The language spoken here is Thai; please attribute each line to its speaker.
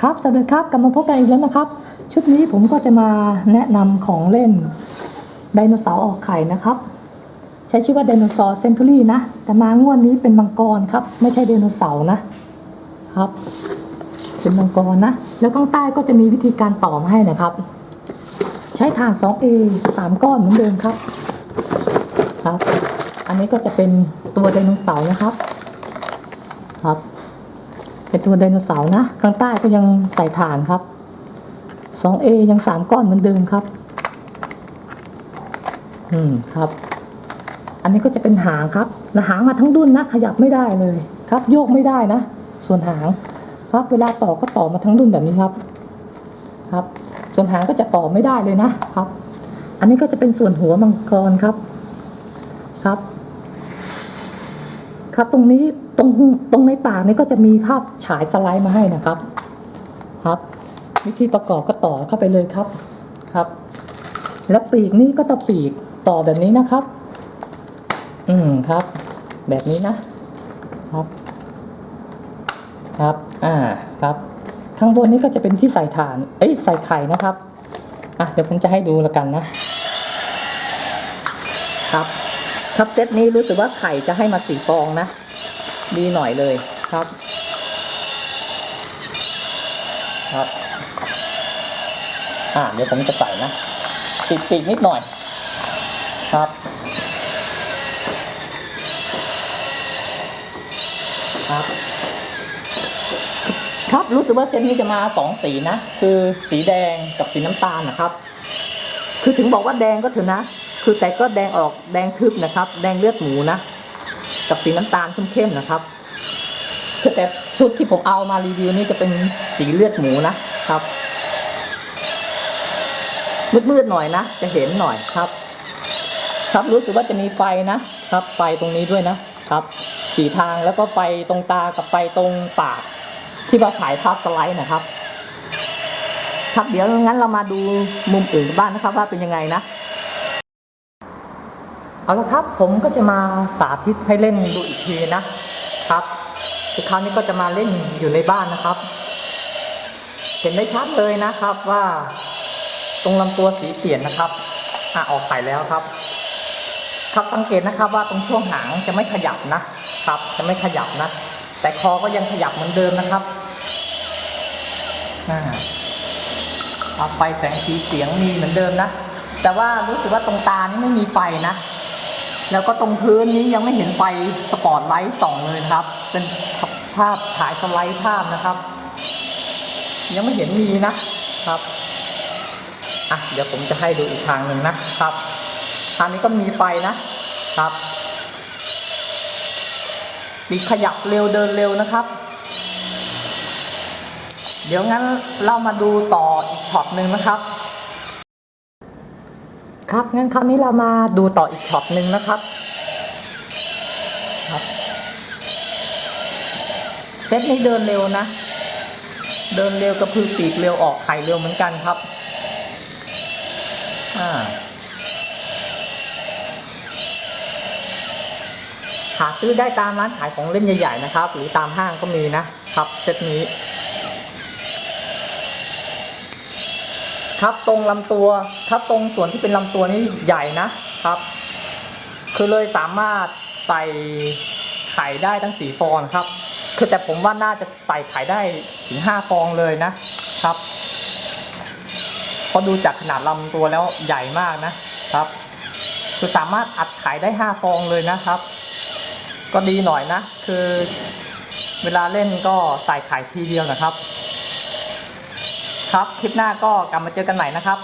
Speaker 1: ครับสวัสดีครับกลับมาพบกันอีกแล้วนะครับ ชุดนี้ผมก็จะมาแนะนำของเล่นไดโนเสาร์ออกไข่นะครับ ใช้ชื่อว่าไดโนเสาร์เซนทูรี่นะ แต่มางวดนี้เป็นมังกรครับ ไม่ใช่ไดโนเสาร์นะครับ เป็นมังกรนะ แล้วข้างใต้ก็จะมีวิธีการต่อมาให้นะครับ ใช้ถ่าน 2A 3 ก้อนเหมือนเดิมครับครับ อันนี้ก็จะเป็นตัวไดโนเสาร์นะครับครับ เป็นตัวไดโนเสาร์นะ ข้างใต้ก็ยังใส่ถ่านครับ 2A ยัง3ก้อนเหมือนเดิมครับ อืมครับ อันนี้ก็จะเป็นหางครับนะหางมาทั้งดุนนะ ขยับไม่ได้เลยครับ โยกไม่ได้นะ ส่วนหางครับ เวลาต่อก็ต่อมาทั้งดุนแบบนี้ครับ ครับ ส่วนหางก็จะต่อไม่ได้เลยนะครับ อันนี้ก็จะเป็นส่วนหัวมังกรครับ ครับ ครับ ตรงนี้ตรงตรงในปากนี้ก็จะมีภาพฉายสไลด์มาให้นะครับ ครับ วิธีประกอบก็ต่อเข้าไปเลยครับครับ แล้วปีกนี่ก็จะปีกต่อแบบนี้นะครับ อืมครับ แบบนี้นะครับ ครับ อ่าครับข้างบนนี้ก็จะเป็นที่ใส่ฐาน เอ้ยใส่ไข่นะครับอะเดี๋ยวผมจะให้ดูแล้วกันนะครับ ครับเซตนี้รู้สึกว่าไข่จะให้มาสี่ฟองนะ ดีหน่อยเลยครับ ครับ อ่าเดี๋ยวผมจะใส่นะติดปีกนิดหน่อย ครับ ครับ ครับรู้สึกว่าเซตนี้จะมาสองสีนะ คือสีแดงกับสีน้ำตาลนะครับ คือถึงบอกว่าแดงก็เถอะนะ คือแต่ก็แดงออกแดงทึบนะครับ แดงเลือดหมูนะกับสีน้ำตาลเข้มๆนะครับคือแต่ชุดที่ผมเอามารีวิวนี่จะเป็นสีเลือดหมูนะครับ มืดๆหน่อยนะ จะเห็นหน่อยครับ ครับรู้สึกว่าจะมีไฟนะครับ ไฟตรงนี้ด้วยนะครับสีทางแล้วก็ไฟตรงตากับไฟตรงปาก ที่ว่าฉายภาพสไลด์นะครับ ครับเดี๋ยวงั้นเรามาดูมุมอื่นกันบ้างนะครับ ว่าเป็นยังไงนะ เอาละครับผมก็จะมาสาธิตให้เล่นดูอีกทีนะครับคือคราวนี้ก็จะมาเล่นอยู่ในบ้านนะครับ เห็นได้ชัดเลยนะครับว่า ตรงลำตัวสีเปลี่ยนนะครับอะออกไข่แล้วครับ ครับสังเกตนะครับว่าตรงช่วงหางจะไม่ขยับนะครับ จะไม่ขยับนะ แต่คอก็ยังขยับเหมือนเดิมนะครับอ่าเอาไฟแสงสีเสียงมีเหมือนเดิมนะแต่ว่ารู้สึกว่าตรงตานี่ไม่มีไฟนะ แล้วก็ตรงพื้นนี้ยังไม่เห็นไฟสปอตไลท์ส่องเลยครับ เป็นภาพฉายสไลด์ภาพนะครับ ยังไม่เห็นมีนะครับอะเดี๋ยวผมจะให้ดูอีกทางหนึ่งนะครับทางนี้ก็มีไฟนะครับมีขยับเร็วเดินเร็วนะครับ เดี๋ยวงั้นเรามาดูต่ออีกช็อตหนึ่งนะครับ ครับงั้นคราวนี้เรามาดูต่ออีกช็อตหนึ่งนะครับครับเซตนี้เดินเร็วนะ เดินเร็วกระพือปีกเร็วออกไข่เร็วเหมือนกันครับอ่าหาซื้อได้ตามร้านขายของเล่นใหญ่ๆนะครับ หรือตามห้างก็มีนะครับเซตนี้ ครับตรงลำตัวครับตรงส่วนที่เป็นลำตัวนี้ใหญ่นะครับ คือเลยสามารถใส่ไข่ได้ทั้งสี่ฟองครับ คือแต่ผมว่าน่าจะใส่ไข่ได้ถึงห้าฟองเลยนะครับเพราะดูจากขนาดลำตัวแล้วใหญ่มากนะครับ คือสามารถอัดไข่ได้ห้าฟองเลยนะครับ ก็ดีหน่อยนะ คือเวลาเล่นก็ใส่ไข่ทีเดียวนะครับ ครับ คลิปหน้าก็กลับมาเจอกันใหม่นะครับ